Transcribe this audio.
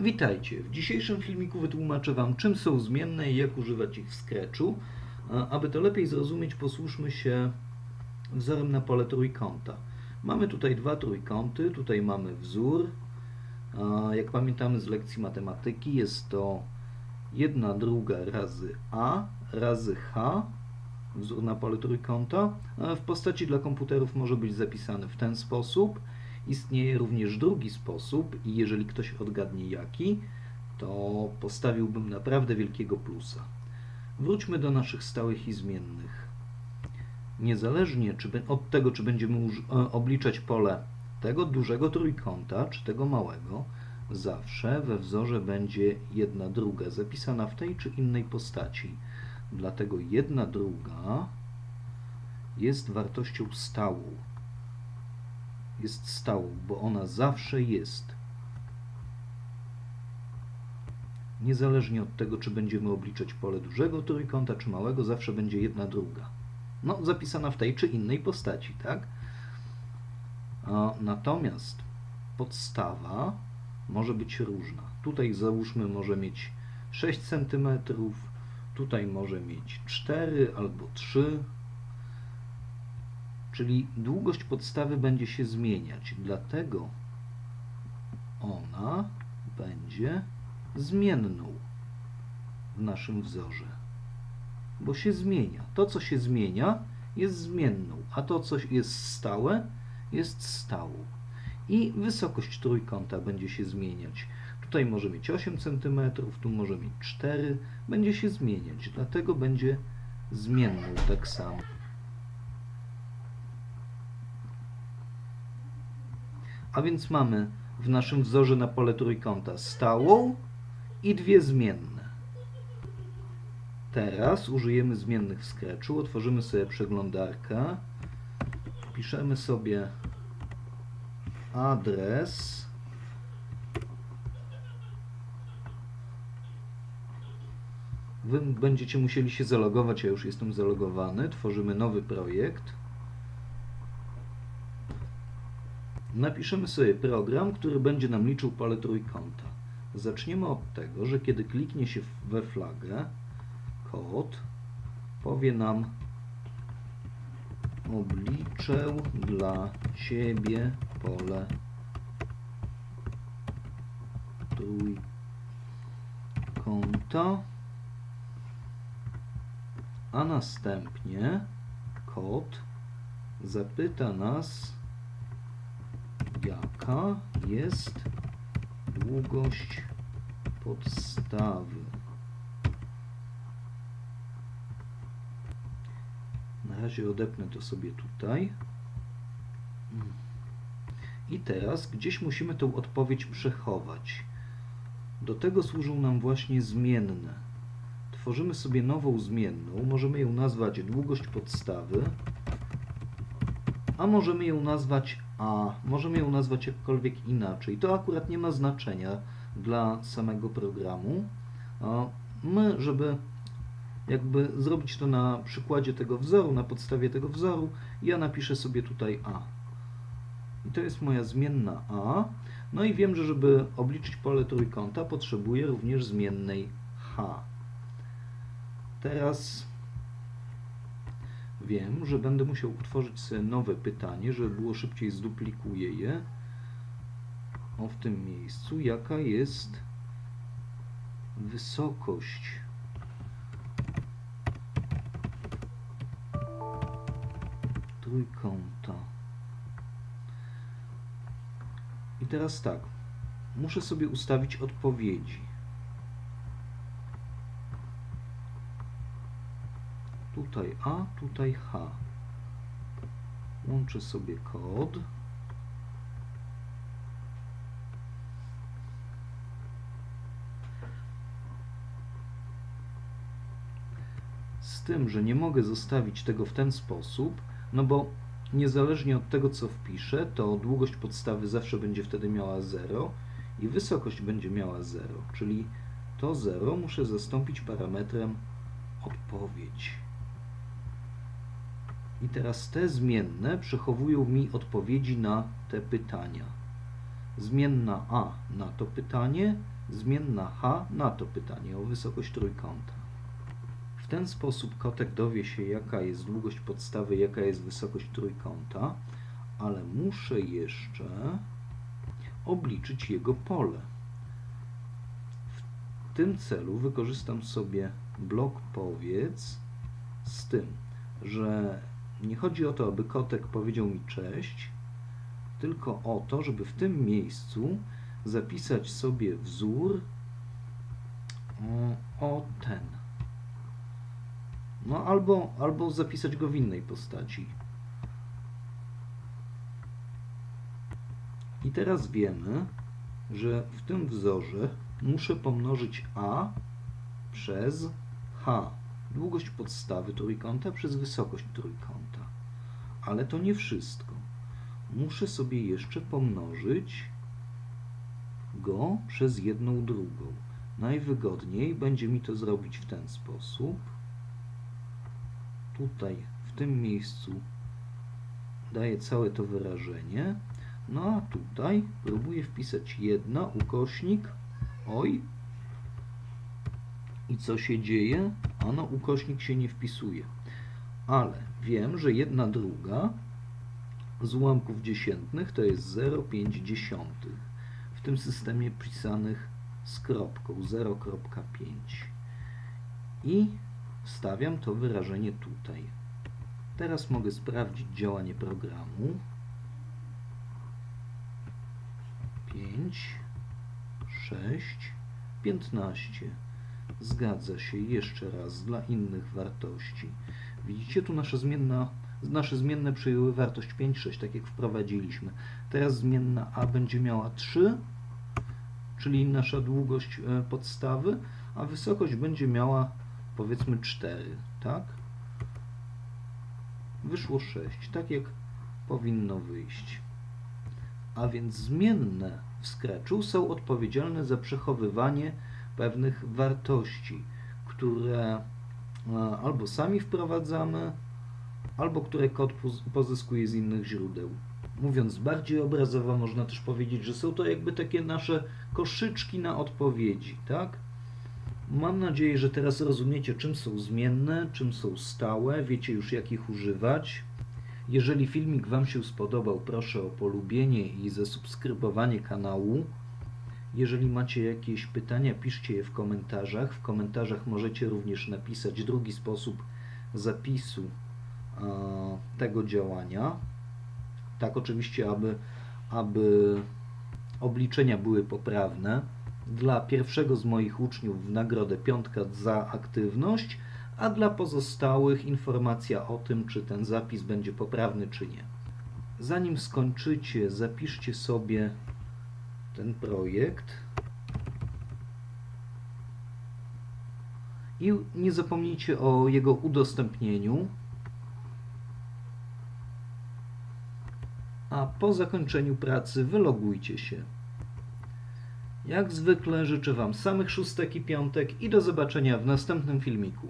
Witajcie. W dzisiejszym filmiku wytłumaczę Wam, czym są zmienne i jak używać ich w Scratchu. Aby to lepiej zrozumieć, posłużmy się wzorem na pole trójkąta. Mamy tutaj dwa trójkąty, tutaj mamy wzór. Jak pamiętamy z lekcji matematyki, jest to jedna druga razy a razy h, wzór na pole trójkąta. W postaci dla komputerów może być zapisany w ten sposób. Istnieje również drugi sposób i jeżeli ktoś odgadnie jaki, to postawiłbym naprawdę wielkiego plusa. Wróćmy do naszych stałych i zmiennych. Niezależnie czy, od tego, czy będziemy e, obliczać pole tego dużego trójkąta, czy tego małego, zawsze we wzorze będzie jedna druga zapisana w tej czy innej postaci. Dlatego jedna druga jest wartością stałą jest stałą, bo ona zawsze jest. Niezależnie od tego, czy będziemy obliczać pole dużego trójkąta, czy małego, zawsze będzie jedna druga. No, zapisana w tej czy innej postaci, tak? Natomiast podstawa może być różna. Tutaj załóżmy może mieć 6 cm, tutaj może mieć 4 albo 3 Czyli długość podstawy będzie się zmieniać, dlatego ona będzie zmienną w naszym wzorze. Bo się zmienia. To, co się zmienia, jest zmienną, a to, co jest stałe, jest stałą. I wysokość trójkąta będzie się zmieniać. Tutaj może mieć 8 cm, tu może mieć 4, będzie się zmieniać, dlatego będzie zmienną tak samo. A więc mamy w naszym wzorze na pole trójkąta stałą i dwie zmienne. Teraz użyjemy zmiennych w Scratchu. Otworzymy sobie przeglądarkę. Piszemy sobie adres. Wy będziecie musieli się zalogować, ja już jestem zalogowany. Tworzymy nowy projekt. Napiszemy sobie program, który będzie nam liczył pole trójkąta. Zaczniemy od tego, że kiedy kliknie się we flagę, kod powie nam obliczę dla Ciebie pole trójkąta, a następnie kod zapyta nas, jaka jest długość podstawy. Na razie odepnę to sobie tutaj. I teraz gdzieś musimy tą odpowiedź przechować. Do tego służą nam właśnie zmienne. Tworzymy sobie nową zmienną. Możemy ją nazwać długość podstawy, a możemy ją nazwać A, możemy ją nazwać jakkolwiek inaczej. To akurat nie ma znaczenia dla samego programu. My, żeby jakby zrobić to na przykładzie tego wzoru, na podstawie tego wzoru, ja napiszę sobie tutaj A. I to jest moja zmienna A. No i wiem, że żeby obliczyć pole trójkąta, potrzebuję również zmiennej H. Teraz wiem, że będę musiał utworzyć sobie nowe pytanie, żeby było szybciej zduplikuję je. O w tym miejscu, jaka jest wysokość trójkąta. I teraz tak, muszę sobie ustawić odpowiedzi. Tutaj A, tutaj H. Łączę sobie kod. Z tym, że nie mogę zostawić tego w ten sposób, no bo niezależnie od tego, co wpiszę, to długość podstawy zawsze będzie wtedy miała 0 i wysokość będzie miała 0, czyli to 0 muszę zastąpić parametrem odpowiedź. I teraz te zmienne przechowują mi odpowiedzi na te pytania. Zmienna A na to pytanie, zmienna h na to pytanie o wysokość trójkąta. W ten sposób kotek dowie się, jaka jest długość podstawy, jaka jest wysokość trójkąta, ale muszę jeszcze obliczyć jego pole. W tym celu wykorzystam sobie blok powiedz z tym, że nie chodzi o to, aby kotek powiedział mi cześć, tylko o to, żeby w tym miejscu zapisać sobie wzór o, o ten. No albo, albo zapisać go w innej postaci. I teraz wiemy, że w tym wzorze muszę pomnożyć a przez h, długość podstawy trójkąta przez wysokość trójkąta. Ale to nie wszystko. Muszę sobie jeszcze pomnożyć go przez jedną drugą. Najwygodniej będzie mi to zrobić w ten sposób. Tutaj, w tym miejscu daję całe to wyrażenie. No a tutaj próbuję wpisać jedna ukośnik oj i co się dzieje? Ano ukośnik się nie wpisuje. Ale wiem, że jedna druga z ułamków dziesiętnych to jest 0,5 w tym systemie pisanych z kropką 0,5 i wstawiam to wyrażenie tutaj. Teraz mogę sprawdzić działanie programu. 5, 6, 15. Zgadza się jeszcze raz dla innych wartości. Widzicie, tu nasza zmienna, nasze zmienne przyjęły wartość 5, 6, tak jak wprowadziliśmy. Teraz zmienna a będzie miała 3, czyli nasza długość e, podstawy, a wysokość będzie miała powiedzmy 4, tak? Wyszło 6, tak jak powinno wyjść. A więc zmienne w Scratchu są odpowiedzialne za przechowywanie pewnych wartości, które e, albo sami wprowadzamy, albo które kod poz- pozyskuje z innych źródeł. Mówiąc bardziej obrazowo, można też powiedzieć, że są to jakby takie nasze koszyczki na odpowiedzi, tak? Mam nadzieję, że teraz rozumiecie, czym są zmienne, czym są stałe, wiecie już, jak ich używać. Jeżeli filmik Wam się spodobał, proszę o polubienie i zasubskrybowanie kanału. Jeżeli macie jakieś pytania, piszcie je w komentarzach. W komentarzach możecie również napisać drugi sposób zapisu tego działania. Tak, oczywiście, aby, aby obliczenia były poprawne. Dla pierwszego z moich uczniów w nagrodę piątka za aktywność, a dla pozostałych informacja o tym, czy ten zapis będzie poprawny, czy nie. Zanim skończycie, zapiszcie sobie ten projekt i nie zapomnijcie o jego udostępnieniu. A po zakończeniu pracy wylogujcie się. Jak zwykle życzę Wam samych szóstek i piątek i do zobaczenia w następnym filmiku.